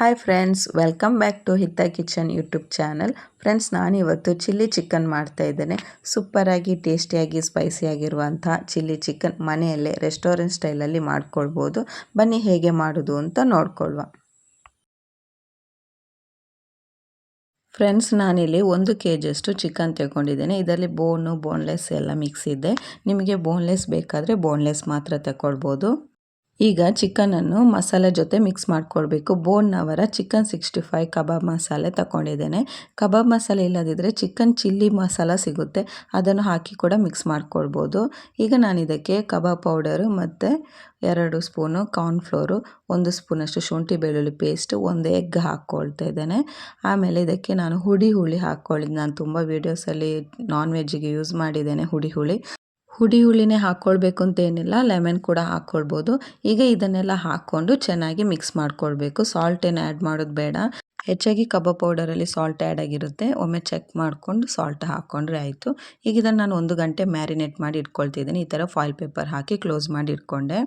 Hi friends welcome back to Hita kitchen YouTube channel friends ನಾನಿವತ್ತು chilli chicken ಮಾಡ್ತಾ ಇದ್ದೇನೆ. ಸೂಪರಾಗಿ ಟೇಸ್ಟಿಯಾಗಿ ಸ್ಪೈಸಿಯಾಗಿರುವಂಥ ಚಿಲ್ಲಿ ಚಿಕನ್ ಮನೆಯಲ್ಲೇ ರೆಸ್ಟೋರೆಂಟ್ ಸ್ಟೈಲಲ್ಲಿ ಮಾಡ್ಕೊಳ್ಬೋದು. ಬನ್ನಿ ಹೇಗೆ ಮಾಡೋದು ಅಂತ ನೋಡ್ಕೊಳ್ಳುವ ಫ್ರೆಂಡ್ಸ್ ನಾನಿಲ್ಲಿ ಒಂದು ಕೆ ಜಿಯಷ್ಟು ಚಿಕನ್ ತಗೊಂಡಿದ್ದೇನೆ. ಇದರಲ್ಲಿ ಬೋನು ಬೋನ್ಲೆಸ್ ಎಲ್ಲ ಮಿಕ್ಸ್ ಇದೆ. ನಿಮಗೆ ಬೋನ್ಲೆಸ್ ಬೇಕಾದರೆ ಬೋನ್ಲೆಸ್ ಮಾತ್ರ ತಗೊಳ್ಬೋದು ಈಗ ಚಿಕನನ್ನು ಮಸಾಲೆ ಜೊತೆ ಮಿಕ್ಸ್ ಮಾಡ್ಕೊಳ್ಬೇಕು. ಬೋನ್ನವರ ಚಿಕನ್ ಸಿಕ್ಸ್ಟಿ ಫೈವ್ ಕಬಾಬ್ ಮಸಾಲೆ ತಗೊಂಡಿದ್ದೇನೆ ಕಬಾಬ್ ಮಸಾಲೆ ಇಲ್ಲದಿದ್ದರೆ ಚಿಕನ್ ಚಿಲ್ಲಿ ಮಸಾಲ ಸಿಗುತ್ತೆ. ಅದನ್ನು ಹಾಕಿ ಕೂಡ ಮಿಕ್ಸ್ ಮಾಡ್ಕೊಳ್ಬೋದು. ಈಗ ನಾನು ಇದಕ್ಕೆ ಕಬಾಬ್ ಪೌಡರು ಮತ್ತು ಎರಡು ಸ್ಪೂನು ಕಾರ್ನ್ಫ್ಲೋರು ಒಂದು ಸ್ಪೂನಷ್ಟು ಶುಂಠಿ ಬೆಳ್ಳುಳ್ಳಿ ಪೇಸ್ಟ್ ಒಂದು ಎಗ್ ಹಾಕ್ಕೊಳ್ತಾ ಇದ್ದೇನೆ. ಆಮೇಲೆ ಇದಕ್ಕೆ ನಾನು ಹುಡಿ ಹುಳಿ ಹಾಕ್ಕೊಳ್ಳಿ. ನಾನು ತುಂಬ ವೀಡಿಯೋಸಲ್ಲಿ ನಾನ್ ವೆಜ್ಜಿಗೆ ಯೂಸ್ ಮಾಡಿದ್ದೇನೆ ಹುಡಿ ಹುಳಿ. ಹುಡಿ ಹುಳಿನೇ ಹಾಕ್ಕೊಳ್ಬೇಕು ಅಂತ ಏನಿಲ್ಲ, ಲೆಮನ್ ಕೂಡ ಹಾಕ್ಕೊಳ್ಬೋದು ಈಗ ಇದನ್ನೆಲ್ಲ ಹಾಕ್ಕೊಂಡು ಚೆನ್ನಾಗಿ ಮಿಕ್ಸ್ ಮಾಡ್ಕೊಳ್ಬೇಕು. ಸಾಲ್ಟ್ ಏನು ಆ್ಯಡ್ ಮಾಡೋದು ಬೇಡ. ಹೆಚ್ಚಾಗಿ ಕಬಾಬ್ ಪೌಡರಲ್ಲಿ ಸಾಲ್ಟ್ ಆ್ಯಡ್ ಆಗಿರುತ್ತೆ. ಒಮ್ಮೆ ಚೆಕ್ ಮಾಡಿಕೊಂಡು ಸಾಲ್ಟ್ ಹಾಕ್ಕೊಂಡ್ರೆ ಆಯಿತು. ಈಗ ಇದನ್ನು ನಾನು ಒಂದು ಗಂಟೆ ಮ್ಯಾರಿನೇಟ್ ಮಾಡಿ ಇಟ್ಕೊಳ್ತಿದ್ದೀನಿ. ಈ ಥರ ಫಾಯಿಲ್ ಪೇಪರ್ ಹಾಕಿ ಕ್ಲೋಸ್ ಮಾಡಿ ಇಟ್ಕೊಂಡೆ.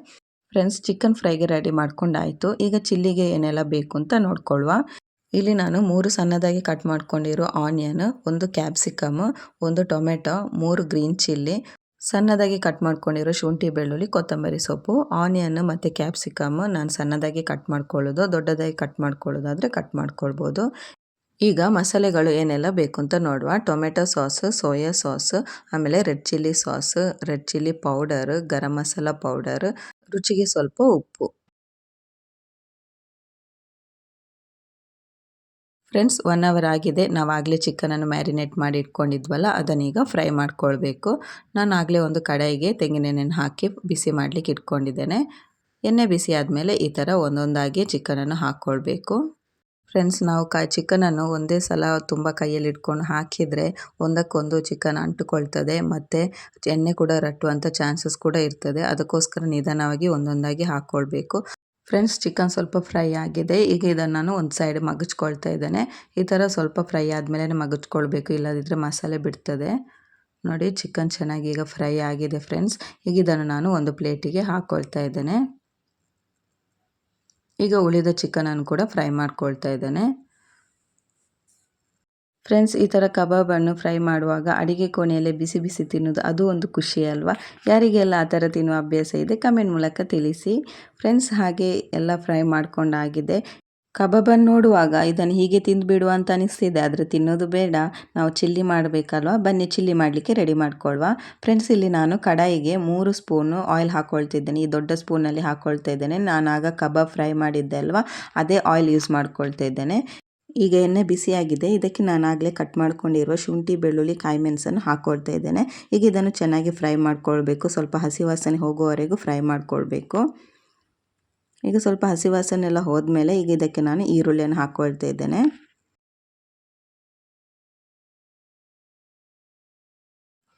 ಫ್ರೆಂಡ್ಸ್ ಚಿಕನ್ ಫ್ರೈಗೆ ರೆಡಿ ಮಾಡ್ಕೊಂಡಾಯಿತು ಈಗ ಚಿಲ್ಲಿಗೆ ಏನೆಲ್ಲ ಬೇಕು ಅಂತ ನೋಡ್ಕೊಳ್ಳುವ ಇಲ್ಲಿ ನಾನು ಮೂರು ಸಣ್ಣದಾಗಿ ಕಟ್ ಮಾಡ್ಕೊಂಡಿರೋ ಆನಿಯನ್ ಒಂದು ಕ್ಯಾಪ್ಸಿಕಮ್ ಒಂದು ಟೊಮೆಟೊ ಮೂರು ಗ್ರೀನ್ ಚಿಲ್ಲಿ ಸಣ್ಣದಾಗಿ ಕಟ್ ಮಾಡ್ಕೊಂಡಿರೋ ಶುಂಠಿ, ಬೆಳ್ಳುಳ್ಳಿ, ಕೊತ್ತಂಬರಿ ಸೊಪ್ಪು ಆನಿಯನ್ ಮತ್ತು ಕ್ಯಾಪ್ಸಿಕಮ್ ನಾನು ಸಣ್ಣದಾಗಿ ಕಟ್ ಮಾಡ್ಕೊಳ್ಳೋದು, ದೊಡ್ಡದಾಗಿ ಕಟ್ ಮಾಡ್ಕೊಳ್ಳೋದಾದರೆ ಕಟ್ ಮಾಡ್ಕೊಳ್ಬೋದು. ಈಗ ಮಸಾಲೆಗಳು ಏನೆಲ್ಲ ಬೇಕು ಅಂತ ನೋಡುವ. ಟೊಮೆಟೊ ಸಾಸ್, ಸೋಯಾ ಸಾಸ್, ಆಮೇಲೆ red chilli sauce, red chilli powder, garam masala powder, ರುಚಿಗೆ ಸ್ವಲ್ಪ ಉಪ್ಪು. ಫ್ರೆಂಡ್ಸ್ ಒನ್ ಅವರ್ ಆಗಿದೆ. ನಾವು ಆಗಲೇ ಚಿಕನನ್ನು ಮ್ಯಾರಿನೇಟ್ ಮಾಡಿ ಇಟ್ಕೊಂಡಿದ್ವಲ್ಲ, ಅದನ್ನೀಗ ಫ್ರೈ ಮಾಡ್ಕೊಳ್ಬೇಕು. ನಾನು ಆಗಲೇ ಒಂದು ಕಡಾಯಿಗೆ ತೆಂಗಿನೆಣ್ಣೆಯನ್ನು ಹಾಕಿ ಬಿಸಿ ಮಾಡಲಿಕ್ಕೆ ಇಟ್ಕೊಂಡಿದ್ದೇನೆ. ಎಣ್ಣೆ ಬಿಸಿ ಆದಮೇಲೆ ಈ ಥರ ಒಂದೊಂದಾಗಿ ಚಿಕನನ್ನು ಹಾಕ್ಕೊಳ್ಬೇಕು. ಫ್ರೆಂಡ್ಸ್, ನಾವು ಕ, ಚಿಕನನ್ನು ಒಂದೇ ಸಲ ತುಂಬ ಕೈಯಲ್ಲಿ ಇಟ್ಕೊಂಡು ಹಾಕಿದರೆ ಒಂದಕ್ಕೊಂದು ಚಿಕನ್ ಅಂಟುಕೊಳ್ತದೆ. ಮತ್ತು ಎಣ್ಣೆ ಕೂಡ ರಟ್ಟುವಂಥ ಚಾನ್ಸಸ್ ಕೂಡ ಇರ್ತದೆ. ಅದಕ್ಕೋಸ್ಕರ ನಿಧಾನವಾಗಿ ಒಂದೊಂದಾಗಿ ಹಾಕ್ಕೊಳ್ಬೇಕು. ಫ್ರೆಂಡ್ಸ್, ಚಿಕನ್ ಸ್ವಲ್ಪ ಫ್ರೈ ಆಗಿದೆ. ಈಗ ಇದನ್ನು ನಾನು ಒಂದು ಸೈಡ್ ಮಗಚ್ಕೊಳ್ತಾ ಇದ್ದೇನೆ. ಈ ಥರ ಸ್ವಲ್ಪ ಫ್ರೈ ಆದಮೇಲೆ ಮಗಚ್ಕೊಳ್ಬೇಕು. ಇಲ್ಲದಿದ್ದರೆ ಮಸಾಲೆ ಬಿಡ್ತದೆ. ನೋಡಿ, ಚಿಕನ್ ಚೆನ್ನಾಗಿ ಈಗ ಫ್ರೈ ಆಗಿದೆ ಫ್ರೆಂಡ್ಸ್. ಈಗ ಇದನ್ನು ನಾನು ಒಂದು ಪ್ಲೇಟಿಗೆ ಹಾಕ್ಕೊಳ್ತಾ ಇದ್ದೇನೆ. ಈಗ ಉಳಿದ ಚಿಕನನ್ನು ಕೂಡ ಫ್ರೈ ಮಾಡ್ಕೊಳ್ತಾ ಇದ್ದೇನೆ. ಫ್ರೆಂಡ್ಸ್, ಈ ಥರ ಕಬಾಬನ್ನು ಫ್ರೈ ಮಾಡುವಾಗ ಅಡಿಗೆ ಕೋಣೆಯಲ್ಲೇ ಬಿಸಿ ಬಿಸಿ ತಿನ್ನೋದು ಅದು ಒಂದು ಖುಷಿ ಅಲ್ವಾ? ಯಾರಿಗೆಲ್ಲ ಆ ಥರ ತಿನ್ನುವ ಅಭ್ಯಾಸ ಇದೆ ಕಮೆಂಟ್ ಮೂಲಕ ತಿಳಿಸಿ. ಫ್ರೆಂಡ್ಸ್, ಹಾಗೆ ಎಲ್ಲ ಫ್ರೈ ಮಾಡಿಕೊಂಡಾಗಿದೆ ಕಬಾಬನ್ನು ನೋಡುವಾಗ, ಇದನ್ನು ಹೀಗೆ ತಿಂದುಬಿಡುವ ಅಂತ ಅನಿಸ್ತಿದೆ, ಆದರೆ ತಿನ್ನೋದು ಬೇಡ. ನಾವು ಚಿಲ್ಲಿ ಮಾಡಬೇಕಲ್ವಾ? ಬನ್ನಿ, ಚಿಲ್ಲಿ ಮಾಡಲಿಕ್ಕೆ ರೆಡಿ ಮಾಡ್ಕೊಳ್ವಾ. ಫ್ರೆಂಡ್ಸ್, ಇಲ್ಲಿ ನಾನು ಕಡಾಯಿಗೆ ಮೂರು ಸ್ಪೂನು ಆಯಿಲ್ ಹಾಕ್ಕೊಳ್ತಿದ್ದೇನೆ ಈ ದೊಡ್ಡ ಸ್ಪೂನಲ್ಲಿ ಹಾಕ್ಕೊಳ್ತಾ ಇದ್ದೇನೆ. ನಾನು ಆಗ ಕಬಾಬ್ ಫ್ರೈ ಮಾಡಿದ್ದೆ ಅಲ್ವಾ? ಅದೇ ಆಯಿಲ್ ಯೂಸ್ ಮಾಡ್ಕೊಳ್ತಾ ಇದ್ದೇನೆ. ಈಗ ಎಣ್ಣೆ ಬಿಸಿಯಾಗಿದೆ ಇದಕ್ಕೆ ನಾನು ಆಗಲೇ ಕಟ್ ಮಾಡ್ಕೊಂಡಿರುವ ಶುಂಠಿ, ಬೆಳ್ಳುಳ್ಳಿ, ಕಾಯಿ ಮೆಣಸನ್ನು ಹಾಕ್ಕೊಳ್ತಾ ಇದ್ದೇನೆ. ಈಗ ಇದನ್ನು ಚೆನ್ನಾಗಿ ಫ್ರೈ ಮಾಡ್ಕೊಳ್ಬೇಕು. ಸ್ವಲ್ಪ ಹಸಿ ವಾಸನೆ ಹೋಗುವವರೆಗೂ ಫ್ರೈ ಮಾಡ್ಕೊಳ್ಬೇಕು. ಈಗ ಸ್ವಲ್ಪ ಹಸಿ ವಾಸನೆ ಎಲ್ಲ ಹೋದ್ಮೇಲೆ ಈಗ ಇದಕ್ಕೆ ನಾನು ಈರುಳ್ಳಿಯನ್ನು ಹಾಕ್ಕೊಳ್ತಾ ಇದ್ದೇನೆ.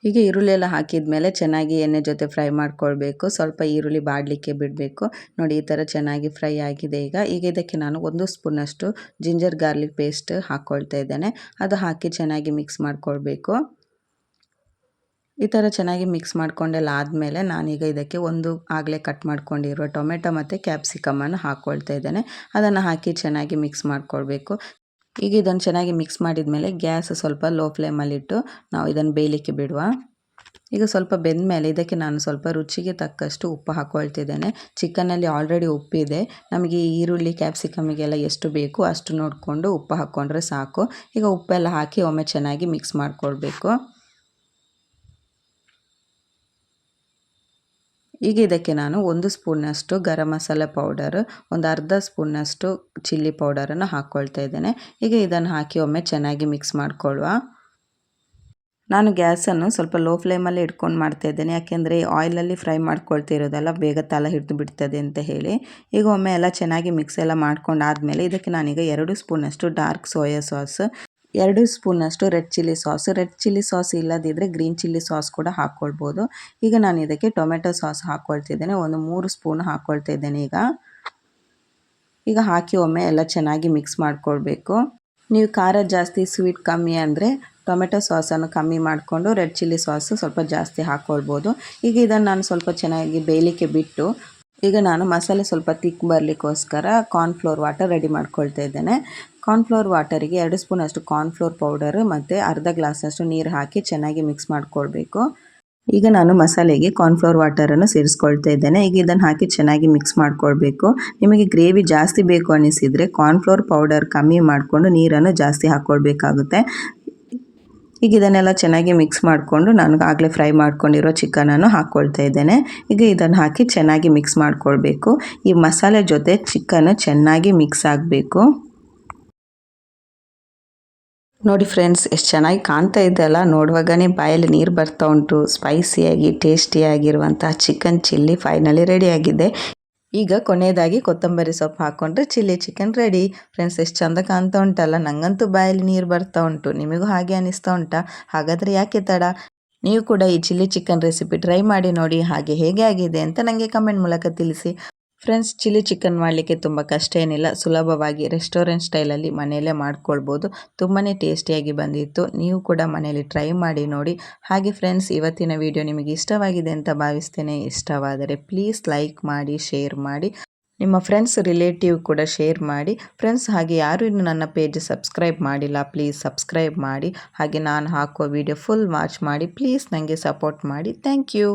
ಹೀಗೆ ಈರುಳ್ಳಿ ಎಲ್ಲ ಹಾಕಿದ ಮೇಲೆ ಚೆನ್ನಾಗಿ ಎಣ್ಣೆ ಜೊತೆ ಫ್ರೈ ಮಾಡ್ಕೊಳ್ಬೇಕು. ಸ್ವಲ್ಪ ಈರುಳ್ಳಿ ಬಾಡಲಿಕ್ಕೆ ಬಿಡಬೇಕು. ನೋಡಿ, ಈ ಥರ ಚೆನ್ನಾಗಿ ಫ್ರೈ ಆಗಿದೆ ಈಗ. ಈಗ ಇದಕ್ಕೆ ನಾನು ಒಂದು ಸ್ಪೂನಷ್ಟು ಜಿಂಜರ್ ಗಾರ್ಲಿಕ್ ಪೇಸ್ಟ್ ಹಾಕ್ಕೊಳ್ತಾ ಇದ್ದೇನೆ. ಅದು ಹಾಕಿ ಚೆನ್ನಾಗಿ ಮಿಕ್ಸ್ ಮಾಡ್ಕೊಳ್ಬೇಕು. ಈ ಥರ ಚೆನ್ನಾಗಿ ಮಿಕ್ಸ್ ಮಾಡ್ಕೊಂಡೆಲ್ಲ ಆದಮೇಲೆ ನಾನೀಗ ಇದಕ್ಕೆ ಒಂದು ಆಗಲೇ ಕಟ್ ಮಾಡ್ಕೊಂಡಿರೋ ಟೊಮೆಟೊ ಮತ್ತು ಕ್ಯಾಪ್ಸಿಕಮನ್ನು ಹಾಕ್ಕೊಳ್ತಾ ಇದ್ದೇನೆ. ಅದನ್ನು ಹಾಕಿ ಚೆನ್ನಾಗಿ ಮಿಕ್ಸ್ ಮಾಡ್ಕೊಳ್ಬೇಕು. ಈಗ ಇದನ್ನು ಚೆನ್ನಾಗಿ ಮಿಕ್ಸ್ ಮಾಡಿದ ಮೇಲೆ ಗ್ಯಾಸ್ ಸ್ವಲ್ಪ ಲೋ ಫ್ಲೇಮಲ್ಲಿಟ್ಟು ನಾವು ಇದನ್ನು ಬೇಯಲಿಕ್ಕೆ ಬಿಡುವ. ಈಗ ಸ್ವಲ್ಪ ಬೆಂದ ಮೇಲೆ ಇದಕ್ಕೆ ನಾನು ಸ್ವಲ್ಪ ರುಚಿಗೆ ತಕ್ಕಷ್ಟು ಉಪ್ಪು ಹಾಕ್ಕೊಳ್ತಿದ್ದೇನೆ ಚಿಕನಲ್ಲಿ ಆಲ್ರೆಡಿ ಉಪ್ಪಿದೆ. ನಮಗೆ ಈರುಳ್ಳಿ ಕ್ಯಾಪ್ಸಿಕಮಿಗೆಲ್ಲ ಎಷ್ಟು ಬೇಕು ಅಷ್ಟು ನೋಡಿಕೊಂಡು ಉಪ್ಪು ಹಾಕ್ಕೊಂಡ್ರೆ ಸಾಕು. ಈಗ ಉಪ್ಪೆಲ್ಲ ಹಾಕಿ ಒಮ್ಮೆ ಚೆನ್ನಾಗಿ ಮಿಕ್ಸ್ ಮಾಡ್ಕೊಳ್ಬೇಕು. ಈಗ ಇದಕ್ಕೆ ನಾನು ಒಂದು ಸ್ಪೂನಷ್ಟು ಗರಂ ಮಸಾಲೆ ಪೌಡರ್, ಒಂದು ಅರ್ಧ ಸ್ಪೂನಷ್ಟು ಚಿಲ್ಲಿ ಪೌಡರನ್ನು ಹಾಕ್ಕೊಳ್ತಾ ಇದ್ದೇನೆ. ಈಗ ಇದನ್ನು ಹಾಕಿ ಒಮ್ಮೆ ಚೆನ್ನಾಗಿ ಮಿಕ್ಸ್ ಮಾಡಿಕೊಳ್ಳುವ. ನಾನು ಗ್ಯಾಸನ್ನು ಸ್ವಲ್ಪ ಲೋ ಫ್ಲೇಮಲ್ಲಿ ಇಟ್ಕೊಂಡು ಮಾಡ್ತಾ ಇದ್ದೇನೆ. ಯಾಕೆಂದರೆ ಆಯಿಲಲ್ಲಿ ಫ್ರೈ ಮಾಡ್ಕೊಳ್ತಿರೋದೆಲ್ಲ ಬೇಗ ತಲೆ ಹಿಡಿದು ಬಿಡ್ತದೆ ಅಂತ ಹೇಳಿ. ಈಗ ಒಮ್ಮೆ ಎಲ್ಲ ಚೆನ್ನಾಗಿ ಮಿಕ್ಸ್ ಎಲ್ಲ ಮಾಡ್ಕೊಂಡಾದಮೇಲೆ ಇದಕ್ಕೆ ನಾನೀಗ ಎರಡು ಸ್ಪೂನಷ್ಟು ಡಾರ್ಕ್ ಸೋಯಾ ಸಾಸ್ ಎರಡು ಸ್ಪೂನಷ್ಟು red chilli sauce. Red chilli sauce ಇಲ್ಲದಿದ್ದರೆ ಗ್ರೀನ್ ಚಿಲ್ಲಿ ಸಾಸ್ ಕೂಡ ಹಾಕ್ಕೊಳ್ಬೋದು ಈಗ ನಾನು ಇದಕ್ಕೆ ಟೊಮೆಟೊ ಸಾಸ್ ಹಾಕ್ಕೊಳ್ತಿದ್ದೇನೆ ಒಂದು ಮೂರು ಸ್ಪೂನ್ ಹಾಕ್ಕೊಳ್ತಾ ಇದ್ದೇನೆ ಈಗ. ಈಗ ಹಾಕಿ ಒಮ್ಮೆ ಎಲ್ಲ ಚೆನ್ನಾಗಿ ಮಿಕ್ಸ್ ಮಾಡ್ಕೊಳ್ಬೇಕು. ನೀವು ಖಾರ ಜಾಸ್ತಿ, ಸ್ವೀಟ್ ಕಮ್ಮಿ ಅಂದರೆ ಟೊಮೆಟೊ ಸಾಸನ್ನು ಕಮ್ಮಿ ಮಾಡಿಕೊಂಡು ರೆಡ್ ಚಿಲ್ಲಿ ಸಾಸು ಸ್ವಲ್ಪ ಜಾಸ್ತಿ ಹಾಕ್ಕೊಳ್ಬೋದು ಈಗ ಇದನ್ನು ನಾನು ಸ್ವಲ್ಪ ಚೆನ್ನಾಗಿ ಬೇಯಲಿಕ್ಕೆ ಬಿಟ್ಟು ಈಗ ನಾನು ಮಸಾಲೆ ಸ್ವಲ್ಪ ತಿಕ್ ಬರಲಿಕ್ಕೋಸ್ಕರ ಕಾರ್ನ್ಫ್ಲೋರ್ ವಾಟರ್ ರೆಡಿ ಮಾಡ್ಕೊಳ್ತಾ ಇದ್ದೇನೆ. ಕಾರ್ನ್ಫ್ಲೋರ್ ವಾಟರಿಗೆ ಎರಡು ಸ್ಪೂನ್ ಅಷ್ಟು ಕಾರ್ನ್ಫ್ಲೋರ್ ಪೌಡರ್ ಮತ್ತು ಅರ್ಧ ಗ್ಲಾಸಷ್ಟು ನೀರು ಹಾಕಿ ಚೆನ್ನಾಗಿ ಮಿಕ್ಸ್ ಮಾಡ್ಕೊಳ್ಬೇಕು. ಈಗ ನಾನು ಮಸಾಲೆಗೆ ಕಾರ್ನ್ಫ್ಲೋರ್ ವಾಟರನ್ನು ಸೇರಿಸ್ಕೊಳ್ತಾ ಇದ್ದೇನೆ. ಈಗ ಇದನ್ನು ಹಾಕಿ ಚೆನ್ನಾಗಿ ಮಿಕ್ಸ್ ಮಾಡ್ಕೊಳ್ಬೇಕು. ನಿಮಗೆ ಗ್ರೇವಿ ಜಾಸ್ತಿ ಬೇಕು ಅನ್ನಿಸಿದರೆ ಕಾರ್ನ್ಫ್ಲೋರ್ ಪೌಡರ್ ಕಮ್ಮಿ ಮಾಡಿಕೊಂಡು ನೀರನ್ನು ಜಾಸ್ತಿ ಹಾಕ್ಕೊಳ್ಬೇಕಾಗುತ್ತೆ ಈಗ ಇದನ್ನೆಲ್ಲ ಚೆನ್ನಾಗಿ ಮಿಕ್ಸ್ ಮಾಡಿಕೊಂಡು ನಾನು ಆಗಲೇ ಫ್ರೈ ಮಾಡ್ಕೊಂಡಿರೋ ಚಿಕನನ್ನು ಹಾಕ್ಕೊಳ್ತಾ ಇದ್ದೇನೆ. ಈಗ ಇದನ್ನು ಹಾಕಿ ಚೆನ್ನಾಗಿ ಮಿಕ್ಸ್ ಮಾಡಿಕೊಳ್ಬೇಕು. ಈ ಮಸಾಲೆ ಜೊತೆ ಚಿಕನ್ ಚೆನ್ನಾಗಿ ಮಿಕ್ಸ್ ಆಗಬೇಕು. ನೋಡಿ ಫ್ರೆಂಡ್ಸ್ ಎಷ್ಟು ಚೆನ್ನಾಗಿ ಕಾಣ್ತಾ ಇದ್ದಲ್ಲ ನೋಡುವಾಗನೇ ಬಾಯಲ್ಲಿ ನೀರು ಬರ್ತಾ ಉಂಟು. ಸ್ಪೈಸಿಯಾಗಿ ಟೇಸ್ಟಿಯಾಗಿರುವಂತಹ ಚಿಕನ್ ಚಿಲ್ಲಿ ಫೈನಲಿ ರೆಡಿಯಾಗಿದೆ ಈಗ ಕೊನೆಯದಾಗಿ ಕೊತ್ತಂಬರಿ ಸೊಪ್ಪು ಹಾಕ್ಕೊಂಡ್ರೆ ಚಿಲ್ಲಿ ಚಿಕನ್ ರೆಡಿ ಫ್ರೆಂಡ್ಸ್ ಎಷ್ಟು ಚಂದ ಕಾಣ್ತಾ ಉಂಟಲ್ಲ? ನಂಗಂತೂ ಬಾಯಲ್ಲಿ ನೀರು ಬರ್ತಾ ಉಂಟು. ನಿಮಗೂ ಹಾಗೆ ಅನಿಸ್ತಾ ಉಂಟಾ? ಹಾಗಾದರೆ ಯಾಕೆ ತಡ? ನೀವು ಕೂಡ ಈ ಚಿಲ್ಲಿ ಚಿಕನ್ ರೆಸಿಪಿ ಟ್ರೈ ಮಾಡಿ ನೋಡಿ, ಹಾಗೆ ಹೇಗೆ ಆಗಿದೆ ಅಂತ ನನಗೆ ಕಮೆಂಟ್ ಮೂಲಕ ತಿಳಿಸಿ. ಫ್ರೆಂಡ್ಸ್, ಚಿಲ್ಲಿ ಚಿಕನ್ ಮಾಡಲಿಕ್ಕೆ ತುಂಬ ಕಷ್ಟ ಏನಿಲ್ಲ. ಸುಲಭವಾಗಿ ರೆಸ್ಟೋರೆಂಟ್ ಸ್ಟೈಲಲ್ಲಿ ಮನೆಯಲ್ಲೇ ಮಾಡ್ಕೊಳ್ಬೋದು. ತುಂಬಾ ಟೇಸ್ಟಿಯಾಗಿ ಬಂದಿತ್ತು. ನೀವು ಕೂಡ ಮನೆಯಲ್ಲಿ ಟ್ರೈ ಮಾಡಿ ನೋಡಿ. ಹಾಗೆ ಫ್ರೆಂಡ್ಸ್, ಇವತ್ತಿನ ವಿಡಿಯೋ ನಿಮಗೆ ಇಷ್ಟವಾಗಿದೆ ಅಂತ ಭಾವಿಸ್ತೇನೆ. ಇಷ್ಟವಾದರೆ ಪ್ಲೀಸ್ ಲೈಕ್ ಮಾಡಿ, ಶೇರ್ ಮಾಡಿ. ನಿಮ್ಮ ಫ್ರೆಂಡ್ಸ್, ರಿಲೇಟಿವ್ ಕೂಡ ಶೇರ್ ಮಾಡಿ. ಫ್ರೆಂಡ್ಸ್, ಹಾಗೆ ಯಾರು ಇನ್ನು ನನ್ನ ಪೇಜ್ ಸಬ್ಸ್ಕ್ರೈಬ್ ಮಾಡಿಲ್ಲ, ಪ್ಲೀಸ್ ಸಬ್ಸ್ಕ್ರೈಬ್ ಮಾಡಿ. ಹಾಗೆ ನಾನು ಹಾಕುವ ವಿಡಿಯೋ ಫುಲ್ ವಾಚ್ ಮಾಡಿ. ಪ್ಲೀಸ್ ನನಗೆ ಸಪೋರ್ಟ್ ಮಾಡಿ. Thank you.